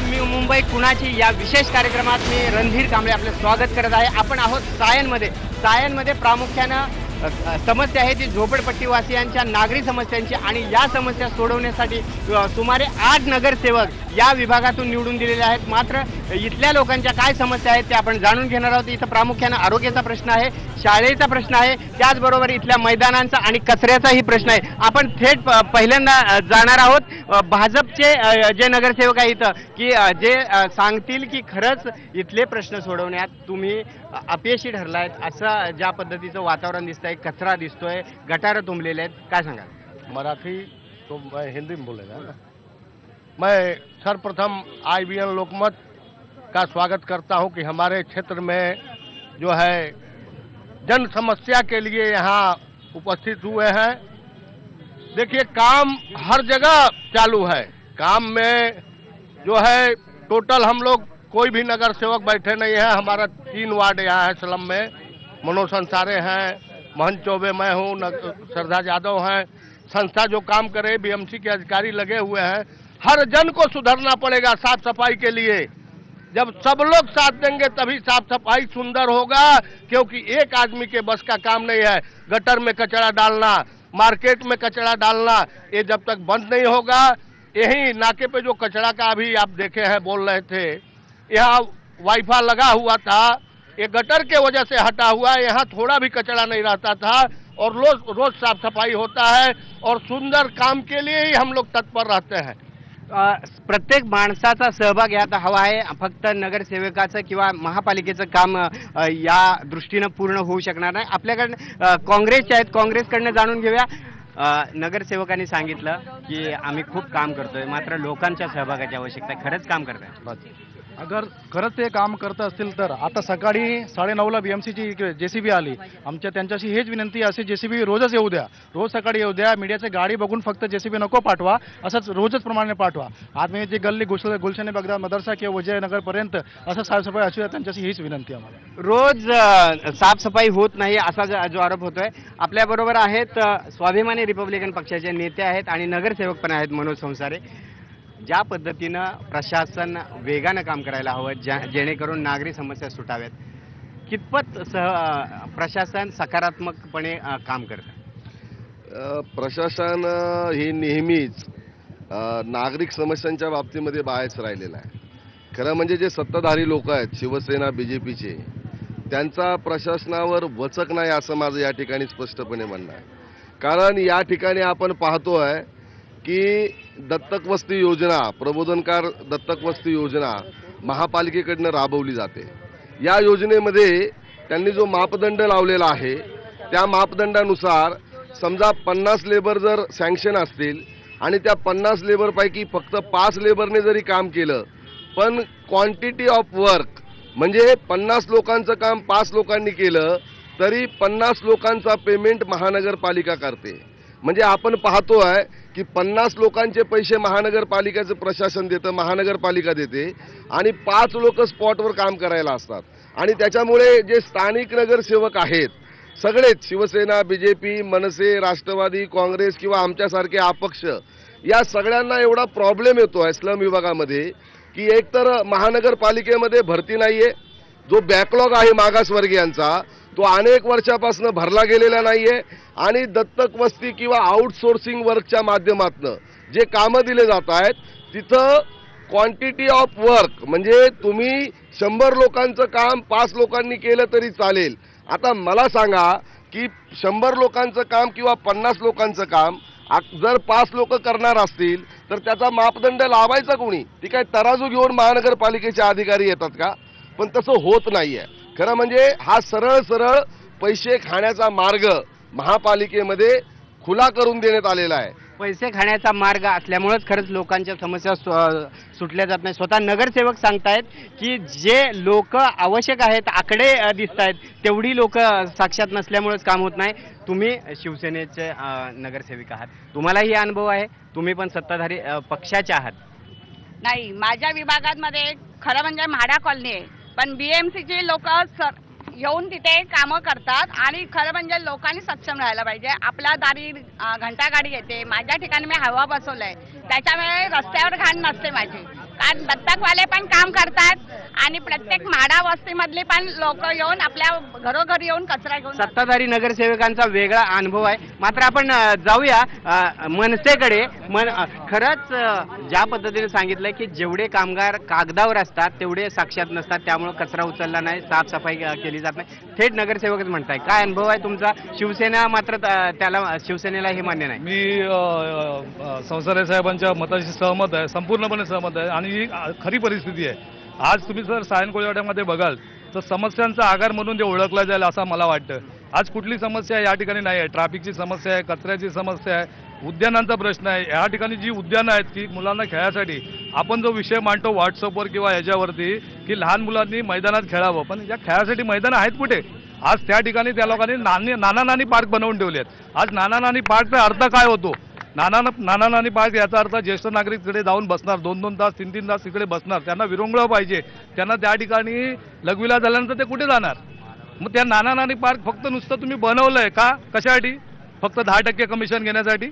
मी मुंबई कुणाची या विशेष कार्यक्रमात मी रणधीर कांबळे आपलं स्वागत करत आहे. आपण आहोत सायनमध्ये. सायनमध्ये प्रामुख्यानं समस्या आहे ती झोपडपट्टीवासियांच्या नागरी समस्यांची आणि या समस्या सोडवण्यासाठी सुमारे आठ नगरसेवक या विभागातून निवडून दिलेले आहेत. मात्र इथल्या लोकांच्या काय समस्या आहेत ते आपण जाणून घेणार आहोत. इथं प्रामुख्यानं आरोग्याचा प्रश्न आहे शाळेचा प्रश्न आहे त्याचबरोबर इथल्या मैदानांचा आणि कचऱ्याचाही प्रश्न आहे. आपण थेट प- पहिल्यांदा जाणार आहोत. भाजपचे जे नगरसेवक आहे इथं की जे सांगतील की खरंच इथले प्रश्न सोडवण्यात तुम्ही अपयशी ठरलायत असं ज्या पद्धतीचं वातावरण दिसतंय कचरा दिसतोय गटारं तुंबलेले आहेत काय सांगाल? मराठी तो हिंदी में बोलेगा ना? मैं सर्वप्रथम आई बी एन लोकमत का स्वागत करता हूँ कि हमारे क्षेत्र में जो है जन समस्या के लिए यहाँ उपस्थित हुए हैं। देखिए, काम हर जगह चालू है। काम में जो है, टोटल हम लोग कोई भी नगर सेवक बैठे नहीं है। हमारा तीन वार्ड यहाँ है स्लम में। मनोज संसारे हैं मोहन चौबे मैं हूँ श्रद्धा यादव हैं। संस्था जो काम करे, बीएमसी के अधिकारी लगे हुए हैं। हर जन को सुधरना पड़ेगा साफ़ सफ़ाई के लिए। जब सब लोग साथ देंगे तभी साफ़ सफ़ाई सुंदर होगा, क्योंकि एक आदमी के बस का काम नहीं है। गटर में कचरा डालना, मार्केट में कचरा डालना, ये जब तक बंद नहीं होगा, यही नाके पे जो कचरा का अभी आप देखे हैं, बोल रहे थे, यहाँ वाईफाई लगा हुआ था, ये गटर के वजह से हटा हुआ है यहाँ थोड़ा भी कचरा नहीं रहता था, और रोज रोज साफ़ सफ़ाई होता है, और सुंदर काम के लिए ही हम लोग तत्पर रहते हैं। प्रत्येक माणसाचा सहभाग यात हवा आहे. फक्त नगरसेवकाचं किंवा महापालिकेचं काम या दृष्टीनं पूर्ण होऊ शकणार नाही. आपल्याकडनं काँग्रेसचे आहेत. काँग्रेसकडनं जाणून घेऊया. नगरसेवकांनी सांगितलं की आम्ही खूप काम करतोय. मात्र लोकांच्या सहभागाची आवश्यकता आहे. खरंच काम करताय. अगर खरंच ते काम करत असतील तर. आता सकाळी साडेनऊला बी एम सीची जे सी बी आली. आमच्या त्यांच्याशी हेच विनंती असे जे सी बी रोजच येऊ द्या. रोज सकाळी येऊ द्या. मीडियाची गाडी बघून फक्त जे सी बी नको पाठवा. असंच रोजच प्रमाणे पाठवा. आज मी जे गल्ली गुल गुलशने बगदा मदरसा किंवा विजयनगरपर्यंत असं साफसफाई असू द्या त्यांच्याशी हीच विनंती आम्हाला. रोज साफसफाई होत नाही असा जो- आरोप होतोय. आपल्याबरोबर आहेत स्वाभिमानी रिपब्लिकन पक्षाचे नेते आहेत आणि नगरसेवक पण आहेत मनोज संसारे. ज्या पद्धतीनं प्रशासन वेगानं काम करायला हवं ज्या जेणेकरून नागरी समस्या सुटाव्यात. कितपत सह प्रशासन सकारात्मकपणे काम करतं? प्रशासन ही हे नेहमीच नागरिक समस्यांच्या बाबतीमध्ये बाहेरच राहिलेलं आहे. खरं म्हणजे जे सत्ताधारी लोक आहेत शिवसेना बी जे पीचे त्यांचा प्रशासनावर वचक नाही असं माझं या ठिकाणी स्पष्टपणे म्हणणं आहे. कारण या ठिकाणी आपण पाहतो आहे की दत्तक वस्ती योजना प्रबोधनकार दत्तक वस्ती योजना महापालिकेकडनं राबवली जाते. या योजनेमध्ये त्यांनी जो मापदंड लावलेला आहे त्या मापदंडानुसार समजा पन्नास लेबर जर सँक्शन असतील आणि त्या पन्नास लेबरपैकी फक्त पाच लेबरने जरी काम केलं पण क्वांटिटी ऑफ वर्क म्हणजे पन्नास लोकांचं काम पाच लोकांनी केलं तरी पन्नास लोकांचा पेमेंट महानगरपालिका करते. म्हणजे आपण पाहतो आहे की पन्नास लोकांचे पैसे महानगरपालिकेचं प्रशासन देतं महानगरपालिका देते आणि पाच लोक स्पॉटवर काम करायला असतात. आणि त्याच्यामुळे जे स्थानिक नगरसेवक आहेत सगळेच शिवसेना बी जे पी मनसे राष्ट्रवादी काँग्रेस किंवा आमच्यासारखे अपक्ष या सगळ्यांना एवढा प्रॉब्लेम येतो आहे स्लम विभागामध्ये की एकतर महानगरपालिकेमध्ये भरती नाही आहे जो बॅकलॉग आहे मागासवर्गीयांचा तो अनेक वर्षापासून भरला गेलेला नाही आहे आणि दत्तक वस्ती किंवा आउटसोर्सिंग वर्कच्या माध्यमातनं जे कामं दिले जात आहेत तिथं क्वांटिटी ऑफ वर्क म्हणजे तुम्ही शंभर लोकांचं काम पाच लोकांनी केलं तरी चालेल. आता मला सांगा की शंभर लोकांचं काम किंवा पन्नास लोकांचं काम जर पाच लोक करणार असतील तर त्याचा मापदंड लावायचा कोणी? ती काय तराजू घेऊन महानगरपालिकेचे अधिकारी येतात का? पण तसं होत नाही आहे खरं म्हणजे हा सरळ सरळ पैसे खाण्याचा मार्ग महापालिकेमध्ये खुला करून देण्यात आलेला आहे. पैसे खाण्याचा मार्ग असल्यामुळेच खरंच लोकांच्या समस्या सुटल्या जात नाही स्वतः नगरसेवक सांगतायत की जे लोक आवश्यक आहेत आकडे दिसत आहेत तेवढी लोक साक्षात नसल्यामुळेच काम होत नाही. तुम्ही शिवसेनेचे नगरसेविक आहात. तुम्हालाही अनुभव आहे. तुम्ही पण सत्ताधारी पक्षाचे आहात. नाही माझ्या विभागामध्ये खरं म्हणजे म्हाडा कॉलनी आहे. पण बीएमसीची लोक येऊन तिथे कामं करतात आणि खरं म्हणजे लोकांनी सक्षम राहायला पाहिजे. आपल्या दारी घंटागाडी घंटा गाडी येते. माझ्या ठिकाणी मी हवा आहे त्याच्यामुळे रस्त्यावर घाण नसते माझी. कारण दत्तकवाले पण काम करतात आणि प्रत्येक माडा वस्तीमधली पण लोक येऊन आपल्या घरोघरी येऊन कचरा घेऊन जातात. सत्ताधारी नगरसेवकांचा वेगळा अनुभव आहे. मात्र आपण अ, जाऊया अ, मनसेकडे. मन अ, खरंच अ, ज्या पद्धतीने सांगितलंय की जेवढे कामगार कागदावर असतात तेवढे साक्षात नसतात. त्यामुळे कचरा उचलला नाही साफसफाई अ, केली जात नाही. थेट नगरसेवकच म्हणताय. काय अनुभव आहे तुमचा? शिवसेना मात्र अ, त्याला शिवसेनेला हे मान्य नाही. मी अ, अ, संसारे साहेबांच्या मताशी सहमत आहे. संपूर्णपणे सहमत आहे. आणि ही खरी परिस्थिती आहे. आज तुम्ही जर सायनकोळीवाड्यामध्ये बघाल तर समस्यांचा आगार म्हणून ते ओळखला जाईल असं मला वाटतं. आज कुठली समस्या या ठिकाणी नाही आहे. ट्रॅफिकची समस्या आहे कचऱ्याची समस्या आहे उद्यानांचा प्रश्न आहे. या ठिकाणी जी उद्यानं आहेत की मुलांना खेळासाठी आपण जो विषय मांडतो व्हॉट्सअपवर किंवा याच्यावरती की लहान मुलांनी मैदानात खेळावं. पण या खेळासाठी मैदानं आहेत कुठे? आज त्या ठिकाणी त्या लोकांनी नानी नाना नानी पार्क बनवून ठेवले आहेत आज नाना नानी पार्कचा अर्थ काय होतो? नाना नाना नानी पार्क याचा अर्थ ज्येष्ठ नागरिक तिकडे जाऊन बसणार दोन दोन तास तीन तीन तास तिकडे बसणार त्यांना विरंगुळा पाहिजे. त्यांना त्या ठिकाणी लघवीला झाल्यानंतर ते कुठे जाणार? मग त्या नाना नानी पार्क फक्त नुसतं तुम्ही बनवलंय का? कशासाठी? फक्त दहा टक्के कमिशन घेण्यासाठी?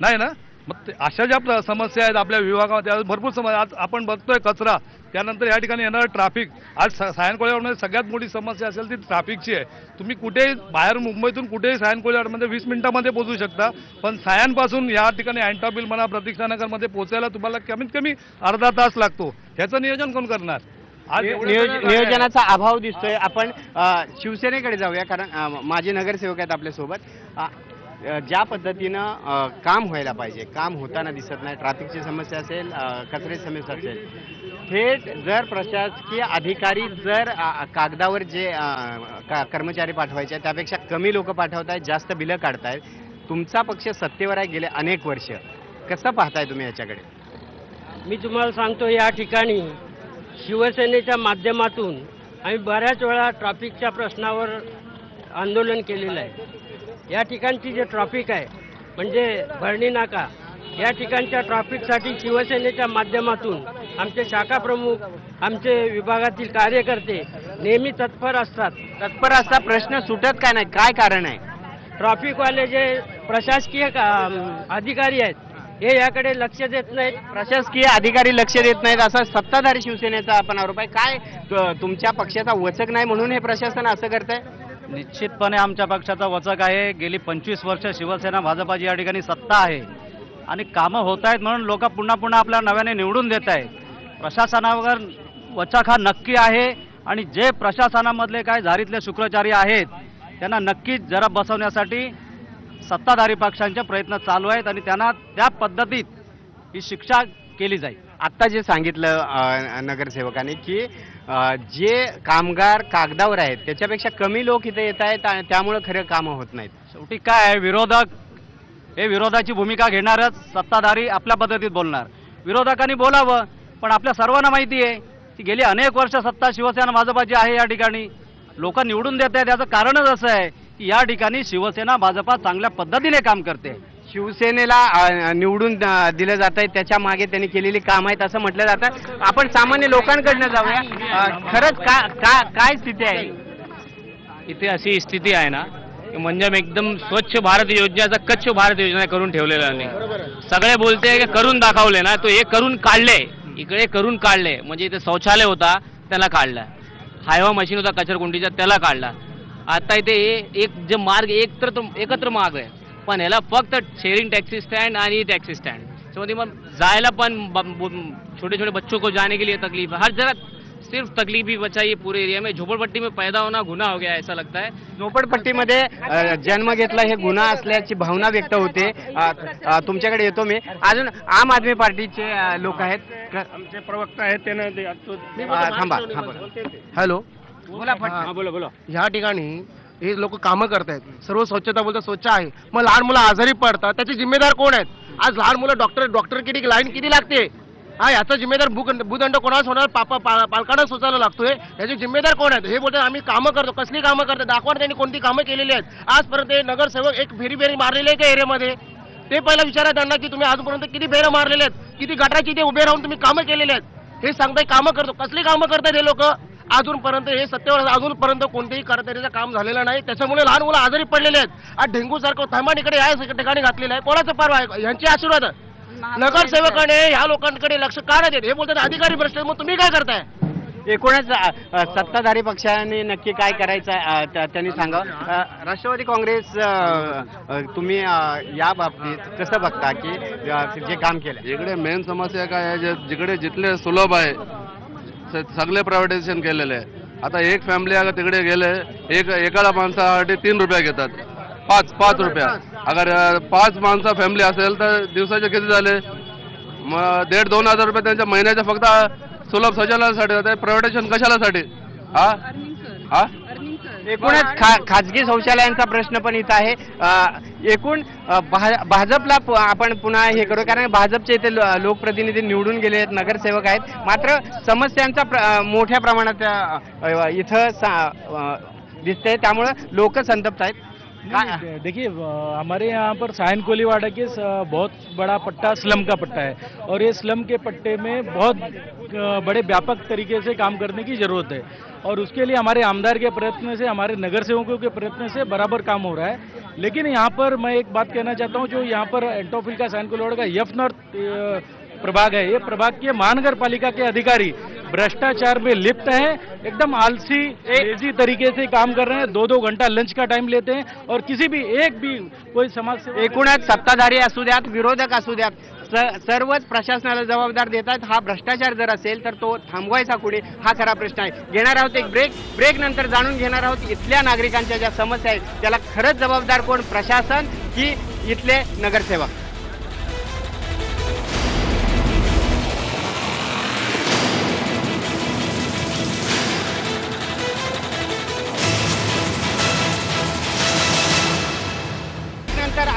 नाही ना? मग अशा ज्या समस्या आहेत आपल्या विभागामध्ये भरपूर समस्या आज आपण बघतोय कचरा. त्यानंतर या ठिकाणी येणारं ट्रॅफिक आज सा- सायनकोळीवाडमध्ये सगळ्यात मोठी समस्या असेल ती ट्रॅफिकची आहे. तुम्ही कुठेही बाहेर मुंबईतून कुठेही सायनकोळीवाडमध्ये वीस मिनिटामध्ये पोहोचू शकता. पण सायनपासून या ठिकाणी अँटाबिल म्हणा प्रतीक्षानगरमध्ये पोहोचायला तुम्हाला कमीत कमी अर्धा तास लागतो. ह्याचं नियोजन कोण करणार. नियोजनाचा अभाव दिसतोय. आपण शिवसेनेकडे जाऊया कारण माजी नगरसेवक आहेत आपल्यासोबत. ज्या पद्धतीनं काम व्हायला पाहिजे काम होताना दिसत नाही ट्रॅफिकची समस्या असेल कचरे समस्या असेल थेट जर प्रशासकीय अधिकारी जर कागदावर जे का- कर्मचारी पाठवायचे आहेत, त्यापेक्षा कमी लोक पाठवत आहेत जास्त बिलं काढतायत तुमचा पक्ष सत्तेवर आहे गेले अनेक वर्ष. कसं पाहताय तुम्ही याच्याकडे? मी तुम्हाला सांगतो या ठिकाणी शिवसेनेच्या माध्यमातून आम्ही बऱ्याच वेळा ट्रॅफिकच्या प्रश्नावर आंदोलन केलेलं आहे. या ठिकाणची जे ट्रॅफिक आहे म्हणजे भरणी नाका या ठिकाणच्या ट्रॅफिकसाठी शिवसेनेच्या माध्यमातून आमचे शाखा प्रमुख आमचे विभागातील कार्यकर्ते नेहमी तत्पर असतात. तत्पर असता प्रश्न सुटत काय नाही? काय कारण आहे? ट्रॅफिकवाले जे प्रशासकीय का- अधिकारी आहेत हे याकडे लक्ष देत नाहीत. प्रशासकीय अधिकारी लक्ष देत नाहीत असा सत्ताधारी शिवसेनेचा आपण आरोप आहे. काय तुमच्या पक्षाचा वचक नाही म्हणून हे प्रशासन असं करतंय? निश्चितपणे आमच्या पक्षाचा वचक आहे. गेली पंचवीस वर्ष शिवसेना भाजपाची या ठिकाणी सत्ता आहे. आणि कामं होत आहेत म्हणून लोक पुन्हा पुन्हा आपल्या नव्याने निवडून देत आहेत. प्रशासनावर वचक हा नक्की आहे. आणि जे प्रशासनामधले काय झारीतले शुक्राचारी आहेत त्यांना नक्कीच जरा बसवण्यासाठी सत्ताधारी पक्षांचे प्रयत्न चालू आहेत आणि त्यांना त्या पद्धतीत ही शिक्षा केली जाईल. आत्ता जे सांगितलं नगरसेवकांनी की जे कामगार कागदावर आहेत त्याच्यापेक्षा कमी लोक इथे येत आहेत आणि त्यामुळे खरं कामं होत नाहीत. शेवटी काय आहे विरोधक हे विरोधाची भूमिका घेणारच सत्ताधारी आपल्या पद्धतीत बोलणार. विरोधकांनी बोलावं पण आपल्या सर्वांना माहिती आहे की गेली अनेक वर्ष सत्ता शिवसेना भाजपाची आहे या ठिकाणी लोक निवडून देत आहेत. याचं कारणच असं आहे की या ठिकाणी शिवसेना भाजपा चांगल्या पद्धतीने काम करते. शिवसेनेला निवडून दिलं जात आहे त्याच्यामागे त्यांनी केलेली काम आहेत असं म्हटलं जातं. आपण सामान्य लोकांकडनं जाऊया. खरंच का का काय स्थिती आहे? इथे अशी स्थिती आहे ना म्हणजे एकदम स्वच्छ भारत योजनेचा कच्छ भारत योजना करून ठेवलेला नाही. सगळे बोलते की करून दाखवले ना तो हे करून काढले. इकडे करून काढले. म्हणजे इथे शौचालय होता त्याला काढला. हायवा मशीन होता कचरकुंडीचा त्याला काढला. आता इथे एक जे मार्ग एक तर एकत्र मार्ग आहे. पण ह्याला फक्त शेअरिंग टॅक्सी स्टँड आणि टॅक्सी स्टँड त्यामध्ये मग जायला पण छोटे छोटे बच्चों को जाने के लिए तकलीफ है. हर जगह सिर्फ तकलीफ ही बचा ये पूरे एरिया में. झोपड़पट्टी में पैदा होना गुनाह हो गया ऐसा लगता है. झोपडपट्टीमध्ये अ, जन्म घेतला हे गुन्हा असल्याची भावना व्यक्त होते. तुमच्याकडे येतो मी. अजून आम आदमी पार्टीचे लोक आहेत. क- आमचे प्रवक्ता आहेत त्यांना थांबा थांबा. हॅलो. बोला हा बोला बोला. ह्या ठिकाणी हे लोक कामं करतायत. सर्व स्वच्छता बोलतात स्वच्छ आहे. मग लहान मुलं आजारी पडतात. त्याचे जिम्मेदार कोण आहेत? आज लहान मुलं डॉक्टर डॉक्टर किती लाईन किती लागते? हा याचा जिम्मेदार भूक भूदंड कोणाच होणार पापा पा- पालकांना सोचायला लागतोय. याचे जिम्मेदार कोण आहेत? हे बोलतात आम्ही कामं करतो. कसली कामं करतो दाखवा त्यांनी कोणती कामं केलेली आहेत. आजपर्यंत हे नगरसेवक एक फेरी फेरी मारलेले आहे का एरियामध्ये. ते पहिला विचारा त्यांना की तुम्ही आजपर्यंत किती फेऱ्या मारलेले आहेत? किती गटाची ते उभे राहून तुम्ही कामं केलेले आहेत? हे सांगताय कामं करतो. कसली कामं करतात हे लोक? अजूनपर्यंत हे सत्तेवर अजूनपर्यंत कोणतेही कर्मचारीचं काम झालेलं नाही. त्याच्यामुळे लहान मुलं आजारी पडलेले आहेत. आज डेंग्यू सारखं थैमान इकडे या ठिकाणी घातलेलं आहे. कोणाचं पर्व आहे? यांचे आशीर्वाद. नगरसेवकाने ह्या लोकांकडे लक्ष का नाही देत? हे बोलतात अधिकारी भ्रष्ट मग तुम्ही काय करताय? एकूणच सत्ताधारी पक्षाने नक्की काय करायचं आहे, त्यांनी सांगावं अ, राष्ट्रवादी काँग्रेस तुम्ही या बाबतीत कसं बघता की जे काम केलं इकडे मेन समस्या काय आहे जे जिकडे जिथले सुलभ आहे सगळे प्रायव्हेटायझेशन केलेले आहे आता एक फॅमिली अगर तिकडे गेले एक एकाला माणसासाठी तीन रुपये घेतात. पाच पाच रुपया. अगर पाच माणसा फॅमिली असेल तर दिवसाचे किती झाले? मग दीड दोन हजार रुपये त्यांच्या महिन्याच्या फक्त सुलभ शौचालयासाठी जाते प्रायव्हेटायझेशन कशालासाठी? हा? हा? एकूणच खा खाजगी शौचालयांचा प्रश्न पण इथं आहे. एकूण भा- भाजपला आपण पुन्हा हे करू कारण भाजपचे इथे लोकप्रतिनिधी निवडून गेले आहेत नगरसेवक आहेत. मात्र समस्यांचा प्र- मोठ्या प्रमाणात इथं दिसतंय. त्यामुळं लोक संतप्त आहेत. देखिए हमारे यहाँ पर सायन कोलीवाड़ा के बहुत बड़ा पट्टा स्लम का पट्टा है। और ये स्लम के पट्टे में बहुत बड़े व्यापक तरीके से काम करने की ज़रूरत है। और उसके लिए हमारे आमदार के प्रयत्न से हमारे नगर सेवकों के प्रयत्न से बराबर काम हो रहा है। लेकिन यहाँ पर मैं एक बात कहना चाहता हूँ जो यहाँ पर एंटोफिल का सायन कोलीवाड़ा का यफ नॉर्थ प्रभाग है। ये प्रभाग के महानगर पालिका के अधिकारी भ्रष्टाचार में लिप्त हैं एकदम आलसी लेजी तरीके से काम कर रहे हैं। दो दो घंटा लंच का टाइम लेते हैं और किसी भी एक भी कोई समाज सेवा एकूणच सत्ताधारी असू द्यात विरोधक असू द्यात स- सर्वच प्रशासनाला जबाबदार देतात. हा भ्रष्टाचार जर असेल तर तो थांबवायचा कुठे? हा खरा प्रश्न आहे. घेणार आहोत एक ब्रेक ब्रेक नंतर जाणून घेणार आहोत इथल्या नागरिकांच्या ज्या समस्या आहेत त्याला खरंच जबाबदार कोण? प्रशासन की इथले नगरसेवक?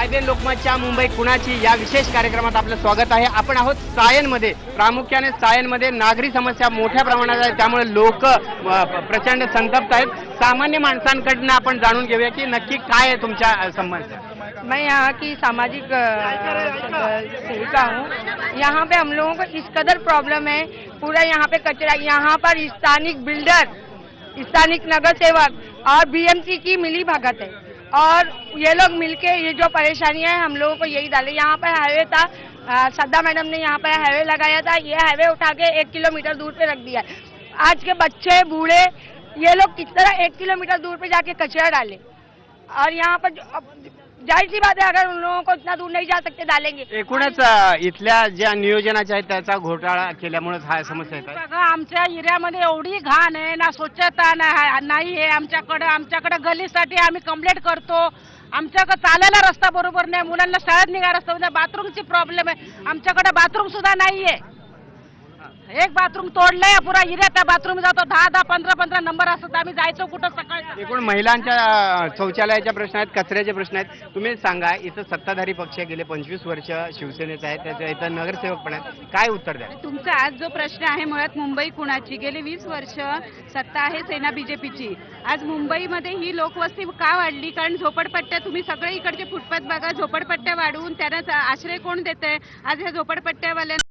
नंतर लोकमतच्या मुंबई कुणाची या विशेष कार्यक्रमात आपलं स्वागत आहे. आपण आहोत सायनमध्ये. प्रामुख्याने सायनमध्ये नागरी समस्या मोठ्या प्रमाणात आहे त्यामुळे लोक प्रचंड संतप्त आहेत. सामान्य माणसांकडनं आपण जाणून घेऊया की नक्की काय आहे तुमच्या संबंध? समस्या मैं यहाँ की सामाजिक सेविका हूँ। यहाँ पे हम लोगों को इस कदर प्रॉब्लम है पूरा यहाँ पे कचरा यहाँ पर स्थानिक बिल्डर स्थानिक नगर सेवक और बीएमसी की मिली भगत है। और ये लोग मिलके ये जो परेशानियाँ है, हम लोगों को यही डाले। यहाँ पर हाईवे था श्रद्धा मैडम ने यहाँ पर हाईवे लगाया था, ये हाईवे उठा के एक किलोमीटर दूर पे रख दिया आज के बच्चे, बूढ़े, ये लोग किस तरह एक किलोमीटर दूर पे जाके कचरा डाले? और यहाँ पर जाहिर सी बात है अगर उन लोगों को इतना दूर नहीं जा सकते डालेंगे। एकूणच अ, इथल्या ज्या नियोजनाच्या आहेत त्याचा घोटाळा केल्यामुळेच हा समस्या येत आहे? बघा आमच्या एरियामध्ये एवढी घाण आहे ना स्वच्छता ना- नाही आहे. आमच्याकडं आमच्याकडे गलीसाठी आम्ही कंप्लेंट करतो. आमच्याकडे चालायला रस्ता बरोबर नाही. मुलांना शाळेत निघा रस्ता बाथरूमची प्रॉब्लेम आहे. आमच्याकडे बाथरूम सुद्धा नाहीये. एक बाथरूम तोडलंय पुरा एरिया त्या बाथरूम जातो. दहा दहा पंधरा पंधरा नंबर असतात. आम्ही जायचो कुठं सकाळी एकूण महिलांच्या अ, शौचालयाच्या प्रश्न आहेत कचऱ्याचे प्रश्न आहेत. तुम्ही सांगा इथं सत्ताधारी पक्ष गेले पंचवीस वर्ष शिवसेनेचा आहे त्याच्या इथं नगरसेवक पण आहेत. काय उत्तर द्या तुमचा आज जो प्रश्न आहे मुळात मुंबई कुणाची? गेली वीस वर्ष सत्ता आहे सेना बीजेपीची. आज मुंबईमध्ये ही लोकवस्ती का वाढली? कारण झोपडपट्ट्या तुम्ही सगळे इकडचे फुटपाथ बघा झोपडपट्ट्या वाढवून त्यांना आश्रय कोण देते आज ह्या झोपडपट्ट्यावाल्यांना